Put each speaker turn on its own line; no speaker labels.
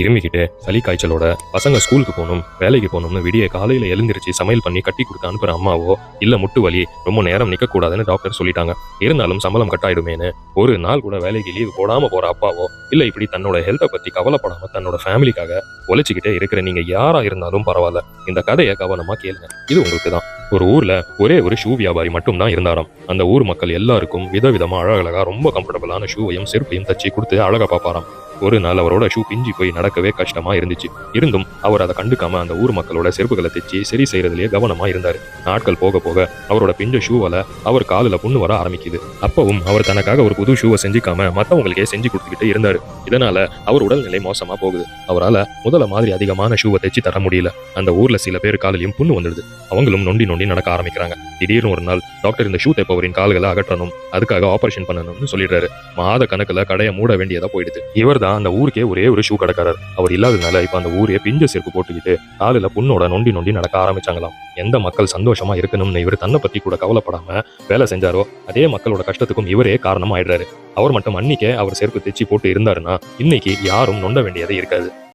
இருமிக்கிட்டே சளி காய்ச்சலோட பசங்க ஸ்கூலுக்கு போகணும் வேலைக்கு போகணும்னு விடிய காலையில எழுந்திருச்சு சமையல் பண்ணி கட்டி கொடுத்து அனுப்புற அம்மாவோ இல்ல முட்டு வலி ரொம்ப நேரம் நிக்க கூடாதுன்னு டாக்டர் சொல்லிட்டாங்க. இருந்தாலும் சம்பளம் கட்டாயிடுமேன்னு ஒரு நாள் கூட வேலைக்கு லீவு போடாம போற அப்பாவோ இல்ல இப்படி தன்னோட ஹெல்த்தை பத்தி கவலைப்படாம தன்னோட ஃபேமிலிக்காக உழைச்சிக்கிட்டே இருக்கிற நீங்க யாரா இருந்தாலும் பரவாயில்ல. இந்த கதையை கவனமா கேளுங்க. இது உங்களுக்கு தான் ஒரு ஊர்ல ஒரே ஒரு ஷூ வியாபாரி மட்டும் தான் இருந்தாராம். அந்த ஊர் மக்கள் எல்லாருக்கும் விதவிதமா அழகழகா ரொம்ப கம்ஃபர்டபுளான ஷூவையும் செருப்பையும் தச்சு கொடுத்து அழகா பார்ப்பாராம். ஒரு நாள் அவரோட ஷூ பிஞ்சு போய் நடக்கவே கஷ்டமா இருந்துச்சு. இருந்தும் அவர் அதை கண்டுக்காம அந்த ஊர் மக்களோட செருப்புகளை தைச்சு சரி செய்யறதுலயே கவனமா இருந்தாரு. நாட்கள் போக போக அவரோட பிஞ்ச ஷூவால அவர் காலில் புண்ணு வர ஆரம்பிக்குது. அப்பவும் அவர் தனக்காக ஒரு புது ஷூவை செஞ்சுக்காம மற்றவங்களுக்கே செஞ்சு கொடுத்துக்கிட்டு இருந்தாரு. இதனால அவர் உடல்நிலை மோசமா போகுது. அவரால் முதல்ல மாதிரி அதிகமான ஷூவை தைச்சு தர முடியல. அந்த ஊர்ல சில பேர் காலிலையும் புண்ணு வந்துடுது. அவங்களும் நொண்டி நொண்டி நடக்க ஆரம்பிக்கிறாங்க. திடீர்னு ஒரு நாள் டாக்டர் இந்த ஷூ தைப்பவரின் கால்களை அகற்றணும் அதுக்காக ஆபரேஷன் பண்ணணும்னு சொல்லிடுறாரு. மாத கணக்குல கடையை மூட வேண்டியதா போயிடுது. இவர் தான் அந்த ஊருக்கே ஒரே ஒரு ஷூ கடைக்காரர். அவர் இல்லாததுனால இப்ப அந்த ஊரே பிஞ்ச செருப்பு போட்டுக்கிட்டு காலில் புண்ணோட நொண்டி நொண்டி நடக்க ஆரம்பிச்சாங்களாம். எந்த மக்கள் சந்தோஷமா இருக்கணும்னு இவர் தன்னை பத்தி கூட கவலைப்படாம வேலை செஞ்சாரோ அதே மக்களோட கஷ்டத்துக்கும் இவரே காரணம் ஆயிடுறாரு அவர் மட்டும் அன்னைக்கே அவர் செருப்பு தைச்சு போட்டு இருந்தாருன்னா இன்னைக்கு யாரும் நொண்ட வேண்டியதே இருக்காது.